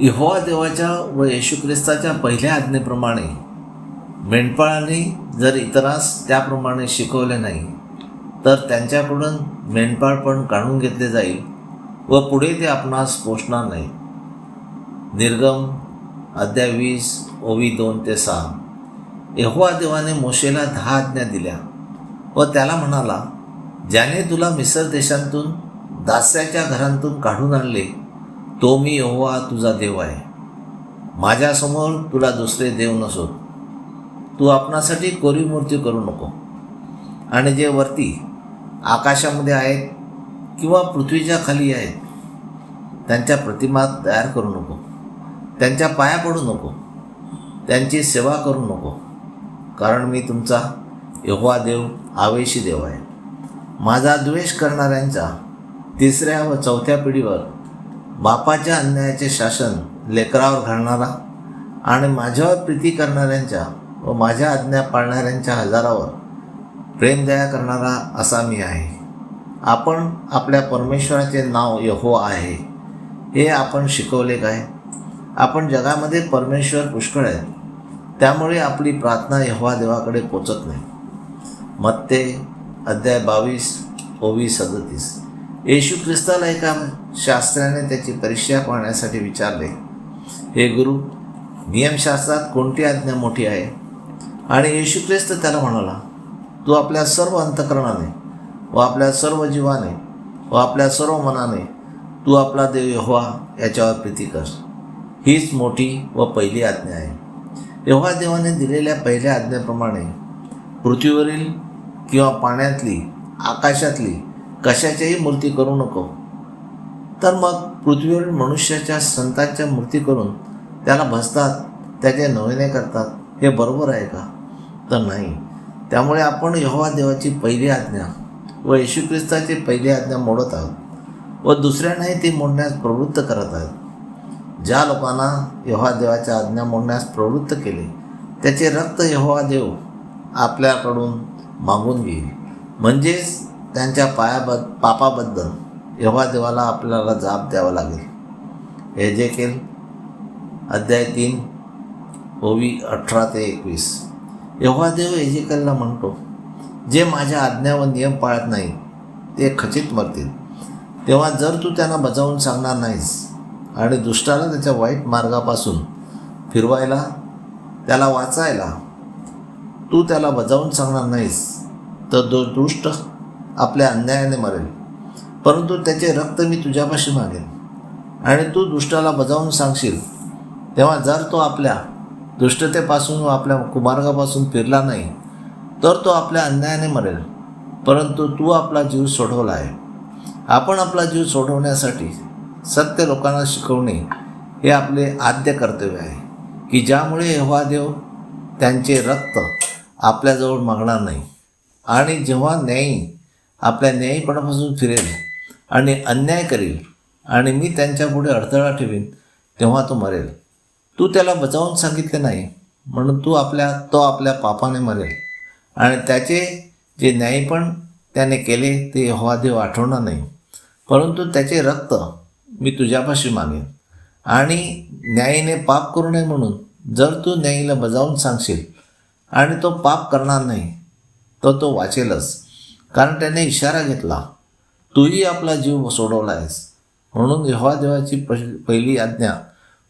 इहोवा देवाच्या व येशू ख्रिस्ताच्या पहिल्या आज्ञेप्रमाणे मेंढपाळांनी जर इतरांस त्याप्रमाणे शिकवले नाही तर त्यांच्याकडून मेंढपाळ पण काढून घेतले जाईल व पुढे ते आपणास पोचणार नाही निर्गम अध्याय वीस ओवी दोन ते सहा. यहोवा देवाने मोशेला दहा आज्ञा दिल्या व त्याला म्हणाला ज्याने तुला मिसर देशांतून दास्याच्या घरांतून काढून आणले तो मी यहोवा तुझा देव आहे. माझ्यासमोर तुला दुसरे देव नसोत. तू आपणासाठी कोरी मूर्ती करू नको. आणि जे वरती आकाशामध्ये आहेत किंवा पृथ्वीच्या खाली आहेत त्यांच्या प्रतिमा तयार करू नको. त्यांच्या पाया पडू नको. त्यांची सेवा करू नको. कारण मी तुमचा यहोवा देव आवेशी देव आहे. माझा द्वेष करणाऱ्यांचा तिसऱ्या व चौथ्या पिढीवर बापाच्या अन्यायाचे शासन लेकरावर घालणारा आणि माझ्यावर प्रीती करणाऱ्यांच्या व माझ्या आज्ञा पाळणाऱ्यांच्या हजारावर प्रेमदया करणारा असा मी आहे. आपण आपल्या परमेश्वराचे नाव यहो आहे. हे आपण शिकवले काय? आपण जगामध्ये परमेश्वर पुष्कळ आहे त्यामुळे आपली प्रार्थना यहोवा देवाकडे पोचत नाही. मत्ते अध्याय बावीस ओवीस सदतीस. येशू ख्रिस्ताला एका शास्त्राने त्याची परीक्षा पाहण्यासाठी विचारले हे गुरु नियमशास्त्रात कोणती आज्ञा मोठी आहे? आणि येशू ख्रिस्त त्याला म्हणाला तू आपल्या सर्व अंतकरणाने व आपल्या सर्व जीवाने व आपल्या सर्व मनाने तू आपला देव यहोवा याच्यावर प्रीती कर. हीच मोठी व पहिली आज्ञा आहे. यहोवा देवाने दिलेल्या पहिल्या आज्ञेप्रमाणे पृथ्वीवरील किंवा पाण्यातली आकाशातली कशाच्याही मूर्ती करू नको. तर मग पृथ्वीवरील मनुष्याच्या संतांच्या मूर्ती करून त्याला भसतात त्याचे नवने करतात हे बरोबर आहे का? तर नाही. त्यामुळे आपण यहोवा देवाची पहिली आज्ञा व येशू ख्रिस्ताची पहिली आज्ञा मोडत आहोत व दुसऱ्यांनाही ती मोडण्यास प्रवृत्त करत आहोत. ज्या लोकांना यहोवा देवाच्या आज्ञा मोडण्यास प्रवृत्त केले त्याचे रक्त यहोवा देव आपल्याकडून मागून घेईल. म्हणजेच त्यांच्या पायाबद पापाबद्दल एव्हा देवाला आपल्याला जाब द्यावा लागेल. हे जे केल अध्याय तीन ओवी अठरा ते एकवीस. एव्हा देव एजेकलला म्हणतो जे माझ्या आज्ञा व नियम पाळत नाही ते खचित मरतील. तेव्हा जर तू त्यांना बजावून सांगणार नाहीस आणि दुष्टाला त्याच्या वाईट मार्गापासून फिरवायला त्याला वाचायला तू त्याला बजावून सांगणार नाहीस तर तो दुष्ट आपल्या अन्यायाने मरेल. परंतु त्याचे रक्त मी तुझ्यापाशी मागेन. आणि तू दुष्टाला बजावून सांगशील तेव्हा जर तो आपल्या दुष्टतेपासून व आपल्या कुमार्गापासून फिरला नाही तर तो आपल्या अन्यायाने मरेल. परंतु तू आपला जीव सोडवला आहे. आपण आपला जीव सोडवण्यासाठी सत्य लोकांना शिकवणे हे आपले आद्य कर्तव्य आहे की ज्यामुळे यहोवा देव त्यांचे रक्त आपल्याजवळ मागणार नाही. आणि जेव्हा न्यायी आपल्या न्यायीपणापासून फिरेल आणि अन्याय करील आणि मी त्यांच्यापुढे अडथळा ठेवीन तेव्हा तो मरेल. तू त्याला बचावून सांगितले नाही म्हणून तू आपल्या तो आपल्या पापाने मरेल. आणि त्याचे जे न्यायीपण त्याने केले ते देव आठवणार नाही. परंतु त्याचे रक्त मी तुझ्यापाशी मागेन. आणि न्यायीने पाप करू नये म्हणून जर तू न्यायीला बजावून सांगशील आणि तो पाप करणार नाही तर तो वाचेलच. कारण त्याने इशारा घेतला तूही आपला जीव सोडवला आहेस म्हणून यहोवा देवाची पहिली आज्ञा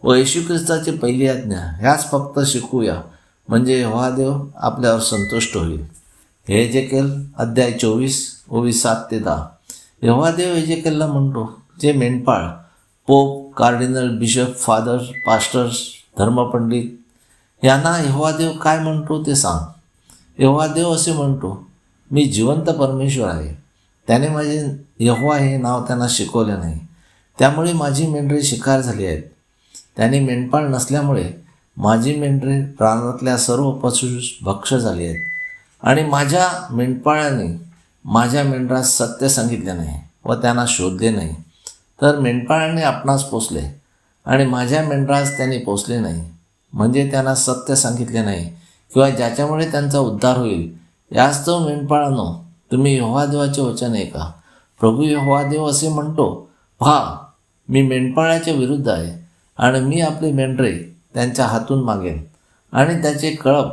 व येशू ख्रिस्ताची पहिली आज्ञा ह्याच फक्त शिकूया. म्हणजे यहोवा देव आपल्यावर संतुष्ट होईल. हे जे केल अध्याय चोवीस ओवीस सात ते दहा. यहोवा देव हे जे केलला म्हणतो जे मेंढपाळ pope cardinal bishop father pastors धर्मपंडित यांना यहोवा देव काय म्हणतो ते सांग. यहोवा देव असे म्हणतो मी जिवंत परमेश्वर आहे. त्याने माझे यहोवा हे नाव त्यांना शिकवले नाही. त्यामुळे माझी मेंढरे शिकार झाली आहेत. त्यांनी मेंढपाळ नसल्यामुळे माझी मेंढरे प्राणातल्या सर्व पशु भक्ष झाली आहेत. आणि माझ्या मेंढपाळाने माझ्या मेंढरास सत्य सांगितले नाही व त्यांना शोधले नाही. तर मेंढपाळाने आपणास पोचले आणि माझ्या मेंढरास त्यांनी पोचले नाही. म्हणजे त्यांना सत्य सांगितले नाही किंवा ज्याच्यामुळे त्यांचा उद्धार होईल यास्तव मेंढपाळानो तुम्ही यहोवादेवाचे वचन आहे का प्रभू यहोवादेव असे म्हणतो पहा मी मेंढपाळाच्या विरुद्ध आहे आणि मी आपली मेंढरे त्यांच्या हातून मागेन आणि त्याचे कळप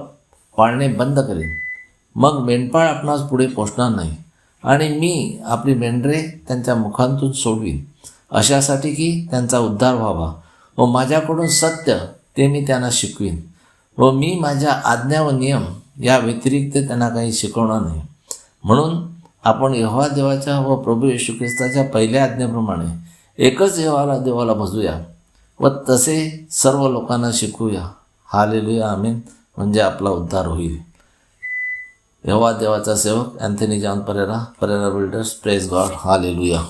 पाळणे बंद करेन. मग मेंढपाळ आपणास पुढे पोचणार नाही आणि मी आपली मेंढरे त्यांच्या मुखांतून सोडवीन. अशासाठी की त्यांचा उद्धार व्हावा व माझ्याकडून सत्य ते मी त्यांना शिकवीन व मी माझ्या आज्ञा व नियम या व्यतिरिक्त त्यांना काही शिकवणार नाही. म्हणून आपण यहोवा देवाच्या व प्रभू येशू ख्रिस्ताच्या पहिल्या आज्ञेप्रमाणे एकच यहोवाला देवाला भजूया व तसे सर्व लोकांना शिकूया. हालेलुया आमीन. म्हणजे आपला उद्धार होईल. यहोवा देवाचा सेवक Anthony John Pereira Pereira builders praise God. Hallelujah.